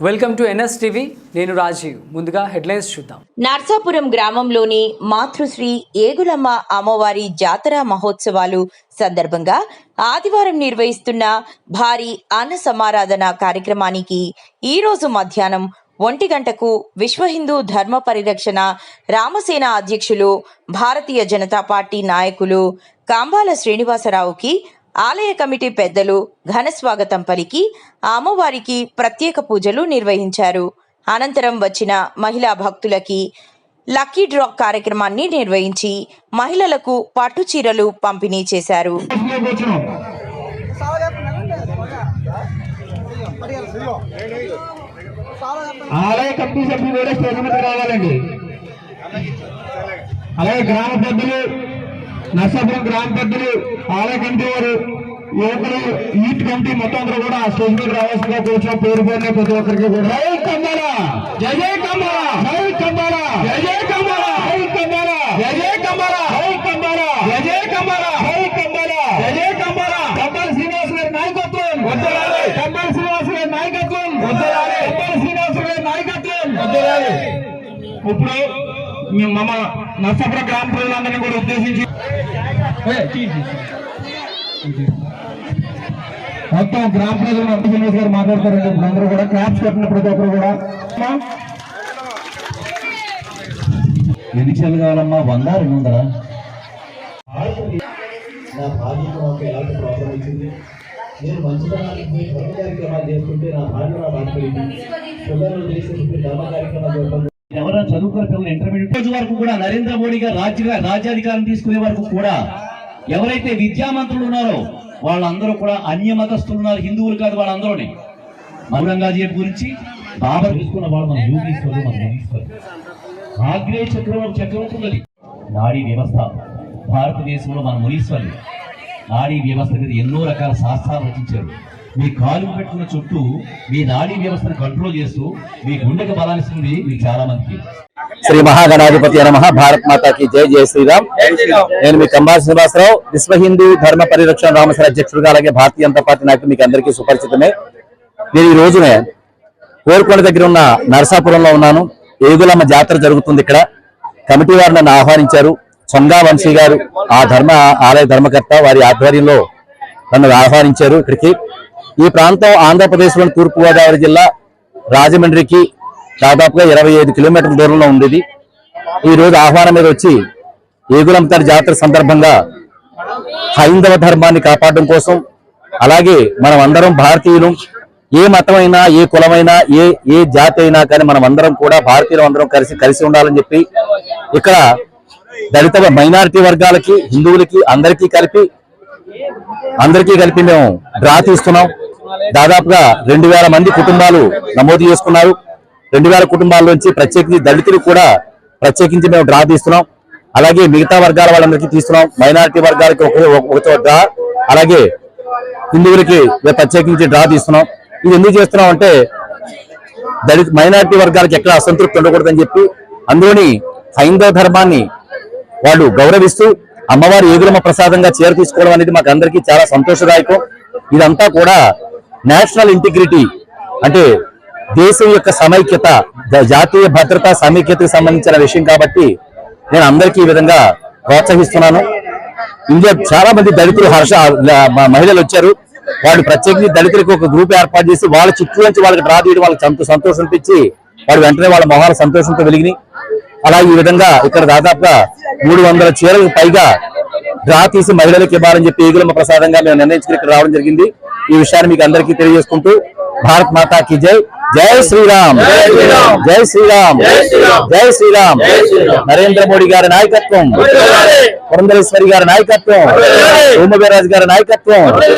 Welcome to NS TV. నేను రాజీవ్. ముందుగా headlines చూద్దాం. నర్సాపురం గ్రామంలోని మాతృశ్రీ ఏగులమ్మ అమ్మవారి జాతర మహోత్సవాలు సందర్భంగా ఆదివారం నిర్వహిస్తున్న భారీ అన్న సమారాధన కార్యక్రమానికి ఈరోజు మధ్యాహ్నం ఒంటి గంటకు విశ్వ హిందూ ధర్మ పరిరక్షణ రామసేన అధ్యక్షులు భారతీయ జనతా పార్టీ నాయకులు కాంబాల శ్రీనివాసరావుకి ఆలయ కమిటీ పెద్దలు ఘన స్వాగతం పలికి ఆ అమ్మవారికి ప్రత్యేక పూజలు నిర్వహించారు. అనంతరం వచ్చిన మహిళా భక్తులకి లక్కీ డ్రా కార్యక్రమాన్ని నిర్వహించి మహిళలకు పట్టు చీరలు పంపిణీ చేశారు. ఆలయ కమిటీ సభ్యులు కూడా స్టేజ్ మీద రావాలండి. అలాగే గ్రామ పెద్దలు నర్సాపురం గ్రామ పెద్దలు ఆలయ కమిటీ వారు యువకులు ఈట్ కమిటీ మొత్తం అందరూ కూడా స్టేజ్ మీద రావాల్సిందిగా కూర్చొని పేరు పేరునే ప్రతి ఒక్కరికి కూడా. జై కంబాల! జై జై కంబాల! జై కంబాల! జై జై కంబాల! జై కంబాల! జై జై కంబాల! జై కంబాల! జై జై కంబాల! జై కంబాల! జై జై కంబాల! కంబాల శ్రీనివాస్ గారి నాయకత్వం! వద్దరాలి శ్రీనివాస్ గారి నాయకత్వం! వద్దరాలి శ్రీనివాస్ గారి నాయకత్వం! వద్దరాలి ఇప్పుడు మేము మమ నర్సాపురం గ్రామ ప్రజలందరినీ కూడా ఉద్దేశించి మొత్తం గ్రామ ప్రజలు అంత శ్రీనివాస్ గారు మాట్లాడతారండి ఇప్పుడు అందరూ కూడా క్లాప్స్ కొట్టిన ప్రతి ఒక్కరు కూడా. ఎన్ని చెల్లు కావాలమ్మా వంద రెండు వందలా నా భార్య నాకు ఎలాంటి ప్రాబ్లం వచ్చింది నేను మంచితనానికి కార్యక్రమాలు చేసుకుంటే నా భార్య నా బాధపడింది పిల్లలు చేసేటువంటి ధర్మ కార్యక్రమాలు ఎవరైనా చదువుకున్న పిల్లలు ఇంటర్మీడియట్ రోజు వరకు కూడా నరేంద్ర మోడీ గారు రాజ్య రాజ్యాధికారం తీసుకునే వరకు కూడా ఎవరైతే విద్యామంత్రులు ఉన్నారో వాళ్ళందరూ కూడా అన్య మతస్థులు ఉన్నారు హిందువులు కాదు వాళ్ళందరూని. మౌరంగాజీ గురించి బాబా తీసుకున్న వాళ్ళు మన యోగీశ్వరుడు మన యోగీశ్వరుడు ఆగ్నేయ చక్రవర్తి ఉన్నది నాడీ వ్యవస్థ. భారతదేశంలో మన మునీశ్వరులు. నాడీ వ్యవస్థ మీద ఎన్నో రకాల శాస్త్రాలు రచించారు. మీ కాలు పెట్టుకున్న చుట్టూ మీ నాడీ వ్యవస్థను కంట్రోల్ చేస్తూ మీ గుండెకి బలాన్నిస్తుంది మీకు చాలా మందికి శ్రీ మహాగణాధిపతి నమ. భారత్ మాతాకి జై జై శ్రీరామ్. నేను మీ కంబా శ్రీనివాసరావు. విశ్వ హిందూ ధర్మ పరిరక్షణ రామసర అధ్యక్షుడుగా అలాగే భారతీయ జనతా పార్టీ నాయకులు మీకు అందరికీ సుపరిచితమే. నేను ఈ రోజునే కోరుకొండ దగ్గర ఉన్న నరసాపురంలో ఉన్నాను. ఏగులమ్మ జాతర జరుగుతుంది ఇక్కడ. కమిటీ వారు నన్ను ఆహ్వానించారు. సొంగా వంశీ గారు ఆ ధర్మ ఆలయ ధర్మకర్త వారి ఆధ్వర్యంలో నన్ను ఆహ్వానించారు ఇక్కడికి. ఈ ప్రాంతం ఆంధ్రప్రదేశ్లోని తూర్పుగోదావరి జిల్లా రాజమండ్రికి దాదాపుగా ఇరవై ఐదు కిలోమీటర్ల దూరంలో ఉండేది. ఈ రోజు ఆహ్వానం మీద వచ్చి ఏగులంతరి జాతర సందర్భంగా హైందవ ధర్మాన్ని కాపాడడం కోసం అలాగే మనం అందరం భారతీయులు ఏ మతమైనా ఏ కులమైనా ఏ ఏ జాతి అయినా కానీ మనం అందరం కూడా భారతీయులు అందరం కలిసి కలిసి ఉండాలని చెప్పి ఇక్కడ దళిత మైనారిటీ వర్గాలకి హిందువులకి అందరికీ కలిపి అందరికీ కలిపి మేము డ్రా తీస్తున్నాం. దాదాపుగా రెండు వేల మంది కుటుంబాలు నమోదు చేసుకున్నారు. రెండు వేల కుటుంబాల నుంచి ప్రత్యేకించి దళితులు కూడా ప్రత్యేకించి మేము డ్రా తీస్తున్నాం. అలాగే మిగతా వర్గాల వాళ్ళందరికీ తీస్తున్నాం. మైనారిటీ వర్గాలకి ఒక డ్రా. అలాగే హిందువులకి ప్రత్యేకించి డ్రా తీస్తున్నాం. ఇది ఎందుకు చేస్తున్నాం అంటే దళిత మైనారిటీ వర్గాలకు ఎక్కడ అసంతృప్తి ఉండకూడదని చెప్పి అందులోని హైందవ ధర్మాన్ని వాళ్ళు గౌరవిస్తూ అమ్మవారి ఏగులమ్మ ప్రసాదంగా చేర తీసుకోవడం అనేది మాకు అందరికీ చాలా సంతోషదాయకం. ఇదంతా కూడా నేషనల్ ఇంటిగ్రిటీ అంటే దేశం యొక్క సమైక్యత జాతీయ భద్రతా సమైక్యతకు సంబంధించిన విషయం కాబట్టి నేను అందరికీ ఈ విధంగా ప్రోత్సహిస్తున్నాను. ఇండియా చాలా మంది దళితులు హర్ష మహిళలు వచ్చారు. వాళ్ళు ప్రత్యేకించి దళితులకు ఒక గ్రూప్ ఏర్పాటు చేసి వాళ్ళ చుట్టూ నుంచి వాళ్ళకి డ్రా తీయడం వాళ్ళకి సంతో- సంతోషం అనిపించి వాడు వెంటనే వాళ్ళ మొహాల సంతోషంతో వెలిగినాయి. అలా ఈ విధంగా ఇక్కడ దాదాపుగా మూడు వందల చీరలకు పైగా డ్రా తీసి మహిళలకు ఇవ్వాలని చెప్పి ఈగులమ్మ ప్రసాదంగా మేము నిర్ణయించుకుని ఇక్కడ రావడం జరిగింది. ఈ విషయాన్ని మీకు అందరికీ తెలియజేసుకుంటూ భారత్ మాతా కి జై. జై శ్రీరామ్. జై శ్రీరామ్. జై శ్రీరామ్. నరేంద్ర మోడీ గారి నాయకత్వం. పురంధరేశ్వరి గారి నాయకత్వం. సోమవీరాజు గారి నాయకత్వం.